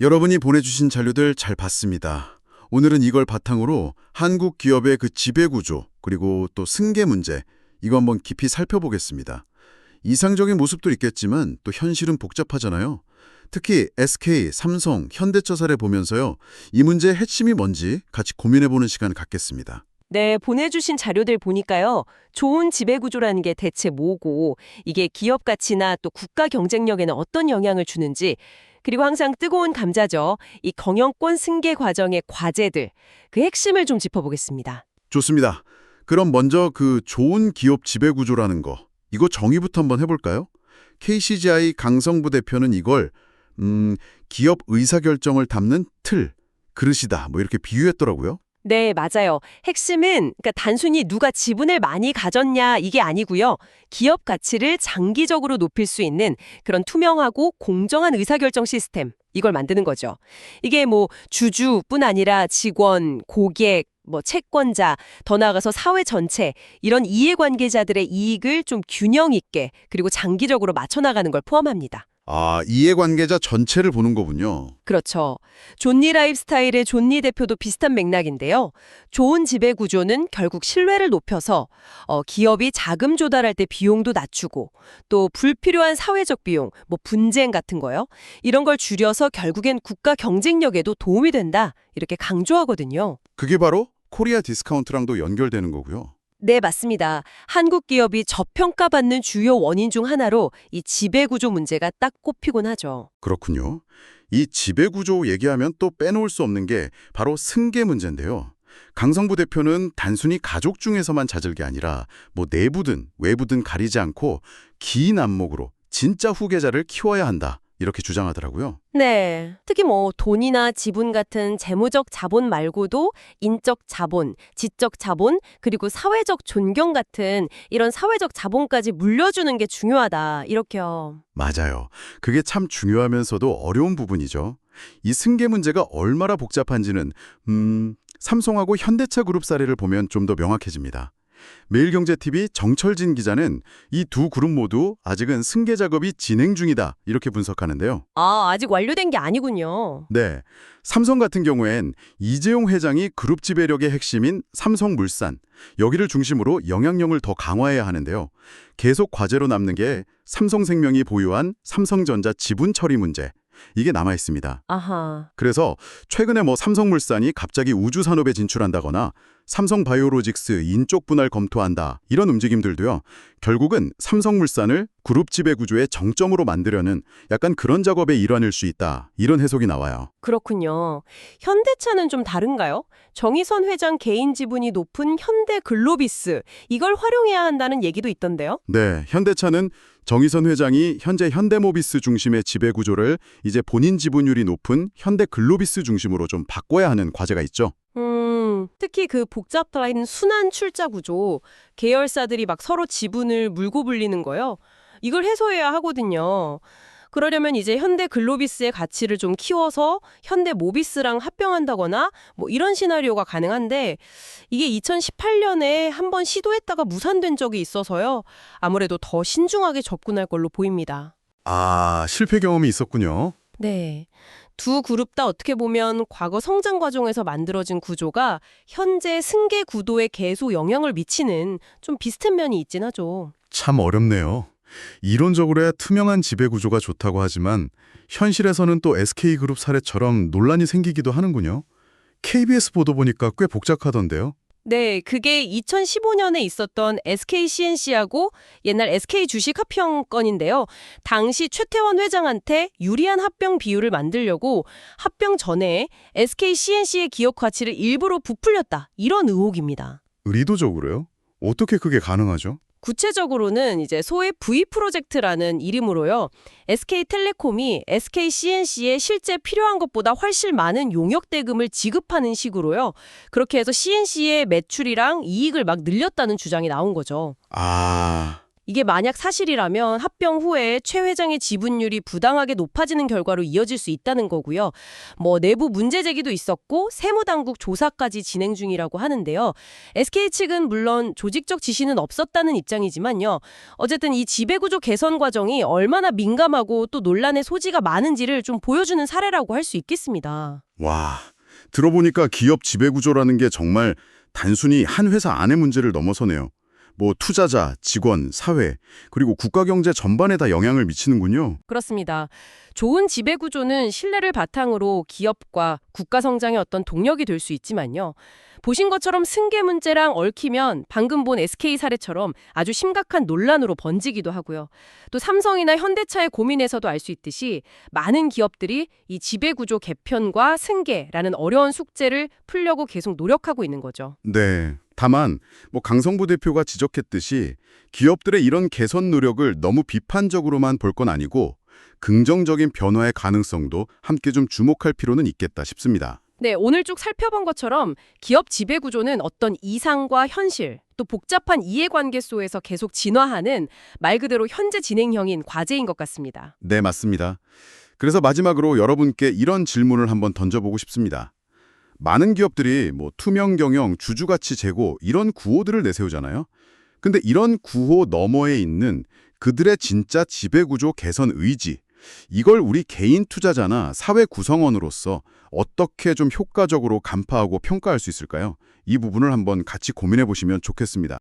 여러분이 보내주신 자료들 잘 봤습니다. 오늘은 이걸 바탕으로 한국 기업의 그 지배구조, 그리고 또 승계 문제, 이거 한번 깊이 살펴보겠습니다. 이상적인 모습도 있겠지만 또 현실은 복잡하잖아요. 특히 SK, 삼성, 현대차사를 보면서요. 이 문제의 핵심이 뭔지 같이 고민해보는 시간 갖겠습니다. 네, 보내주신 자료들 보니까요. 좋은 지배구조라는 게 대체 뭐고, 이게 기업 가치나 또 국가 경쟁력에는 어떤 영향을 주는지, 그리고 항상 뜨거운 감자죠. 이 경영권 승계 과정의 과제들, 그 핵심을 좀 짚어보겠습니다. 좋습니다. 그럼 먼저 그 좋은 기업 지배구조라는 거, 이거 정의부터 한번 해볼까요? KCGI 강성부 대표는 이걸 음, 기업 의사결정을 담는 틀, 그릇이다 뭐 이렇게 비유했더라고요. 네, 맞아요. 핵심은 그러니까 단순히 누가 지분을 많이 가졌냐 이게 아니고요. 기업 가치를 장기적으로 높일 수 있는 그런 투명하고 공정한 의사결정 시스템 이걸 만드는 거죠. 이게 뭐 주주뿐 아니라 직원, 고객, 뭐 채권자, 더 나아가서 사회 전체 이런 이해관계자들의 이익을 좀 균형 있게 그리고 장기적으로 맞춰 나가는 걸 포함합니다. 아, 이해관계자 전체를 보는 거군요. 그렇죠. 존니 라이프스타일의 존니 대표도 비슷한 맥락인데요. 좋은 지배 구조는 결국 신뢰를 높여서 어, 기업이 자금 조달할 때 비용도 낮추고 또 불필요한 사회적 비용, 뭐 분쟁 같은 거요. 이런 걸 줄여서 결국엔 국가 경쟁력에도 도움이 된다. 이렇게 강조하거든요. 그게 바로 코리아 디스카운트랑도 연결되는 거고요. 네, 맞습니다. 한국 기업이 저평가받는 주요 원인 중 하나로 이 지배 구조 문제가 딱 꼽히곤 하죠. 그렇군요. 이 지배구조 얘기하면 또 빼놓을 수 없는 게 바로 승계 문제인데요. 강성부 대표는 단순히 가족 중에서만 찾을 게 아니라 뭐 내부든 외부든 가리지 않고 긴 안목으로 진짜 후계자를 키워야 한다. 이렇게 주장하더라고요. 네. 특히 뭐 돈이나 지분 같은 재무적 자본 말고도 인적 자본, 지적 자본, 그리고 사회적 존경 같은 이런 사회적 자본까지 물려주는 게 중요하다. 이렇게요. 맞아요. 그게 참 중요하면서도 어려운 부분이죠. 이 승계 문제가 얼마나 복잡한지는 음, 삼성하고 현대차 그룹 사례를 보면 좀 더 명확해집니다. 매일경제TV 정철진 기자는 이 두 그룹 모두 아직은 승계 작업이 진행 중이다 이렇게 분석하는데요. 아, 아직 완료된 게 아니군요. 네, 삼성 같은 경우엔 이재용 회장이 그룹 지배력의 핵심인 삼성물산 여기를 중심으로 영향력을 더 강화해야 하는데요. 계속 과제로 남는 게 삼성생명이 보유한 삼성전자 지분 처리 문제 이게 남아 있습니다. 아하. 그래서 최근에 뭐 삼성물산이 갑자기 우주 산업에 진출한다거나 삼성 바이오로직스 인적 분할 검토한다 이런 움직임들도요. 결국은 삼성물산을 그룹 지배 구조의 정점으로 만들려는 약간 그런 작업의 일환일 수 있다. 이런 해석이 나와요. 그렇군요. 현대차는 좀 다른가요? 정의선 회장 개인 지분이 높은 현대 글로비스 이걸 활용해야 한다는 얘기도 있던데요. 네, 현대차는 정의선 회장이 현재 현대모비스 중심의 지배 구조를 이제 본인 지분율이 높은 현대글로비스 중심으로 좀 바꿔야 하는 과제가 있죠. 음, 특히 그 복잡한 순환 출자 구조, 계열사들이 막 서로 지분을 물고 불리는 거요. 이걸 해소해야 하거든요. 그러려면 이제 현대 글로비스의 가치를 좀 키워서 현대 모비스랑 합병한다거나 뭐 이런 시나리오가 가능한데 이게 2018년에 한번 시도했다가 무산된 적이 있어서요. 아무래도 더 신중하게 접근할 걸로 보입니다. 아, 실패 경험이 있었군요. 네. 두 그룹 다 어떻게 보면 과거 성장 과정에서 만들어진 구조가 현재 승계 구도에 계속 영향을 미치는 좀 비슷한 면이 있긴 하죠. 참 어렵네요. 이론적으로야 투명한 지배 구조가 좋다고 하지만 현실에서는 또 SK그룹 사례처럼 논란이 생기기도 하는군요. KBS 보도 보니까 꽤 복잡하던데요. 네, 그게 2015년에 있었던 SK CNC하고 옛날 SK 주식 합병 건인데요. 당시 최태원 회장한테 유리한 합병 비율을 만들려고 합병 전에 SK CNC의 기업 가치를 일부러 부풀렸다. 이런 의혹입니다. 의도적으로요? 어떻게 그게 가능하죠? 구체적으로는 이제 소위 V 프로젝트라는 이름으로요. SK텔레콤이 SK CNC에 실제 필요한 것보다 훨씬 많은 용역 대금을 지급하는 식으로요. 그렇게 해서 CNC의 매출이랑 이익을 막 늘렸다는 주장이 나온 거죠. 아, 이게 만약 사실이라면 합병 후에 최 회장의 지분율이 부당하게 높아지는 결과로 이어질 수 있다는 거고요. 뭐 내부 문제 제기도 있었고 세무당국 조사까지 진행 중이라고 하는데요. SK 측은 물론 조직적 지시는 없었다는 입장이지만요. 어쨌든 이 지배구조 개선 과정이 얼마나 민감하고 또 논란의 소지가 많은지를 좀 보여주는 사례라고 할 수 있겠습니다. 와, 들어보니까 기업 지배구조라는 게 정말 단순히 한 회사 안의 문제를 넘어서네요. 뭐 투자자, 직원, 사회, 그리고 국가 경제 전반에 다 영향을 미치는군요. 그렇습니다. 좋은 지배 구조는 신뢰를 바탕으로 기업과 국가 성장의 어떤 동력이 될 수 있지만요. 보신 것처럼 승계 문제랑 얽히면 방금 본 SK 사례처럼 아주 심각한 논란으로 번지기도 하고요. 또 삼성이나 현대차의 고민에서도 알 수 있듯이 많은 기업들이 이 지배 구조 개편과 승계라는 어려운 숙제를 풀려고 계속 노력하고 있는 거죠. 네. 다만 뭐 강성부 대표가 지적했듯이 기업들의 이런 개선 노력을 너무 비판적으로만 볼 건 아니고 긍정적인 변화의 가능성도 함께 좀 주목할 필요는 있겠다 싶습니다. 네, 오늘 쭉 살펴본 것처럼 기업 지배 구조는 어떤 이상과 현실, 또 복잡한 이해관계 속에서 계속 진화하는 말 그대로 현재 진행형인 과제인 것 같습니다. 네, 맞습니다. 그래서 마지막으로 여러분께 이런 질문을 한번 던져보고 싶습니다. 많은 기업들이 뭐 투명 경영, 주주 가치 제고 이런 구호들을 내세우잖아요. 근데 이런 구호 너머에 있는 그들의 진짜 지배구조 개선 의지, 이걸 우리 개인 투자자나 사회 구성원으로서 어떻게 좀 효과적으로 간파하고 평가할 수 있을까요? 이 부분을 한번 같이 고민해 보시면 좋겠습니다.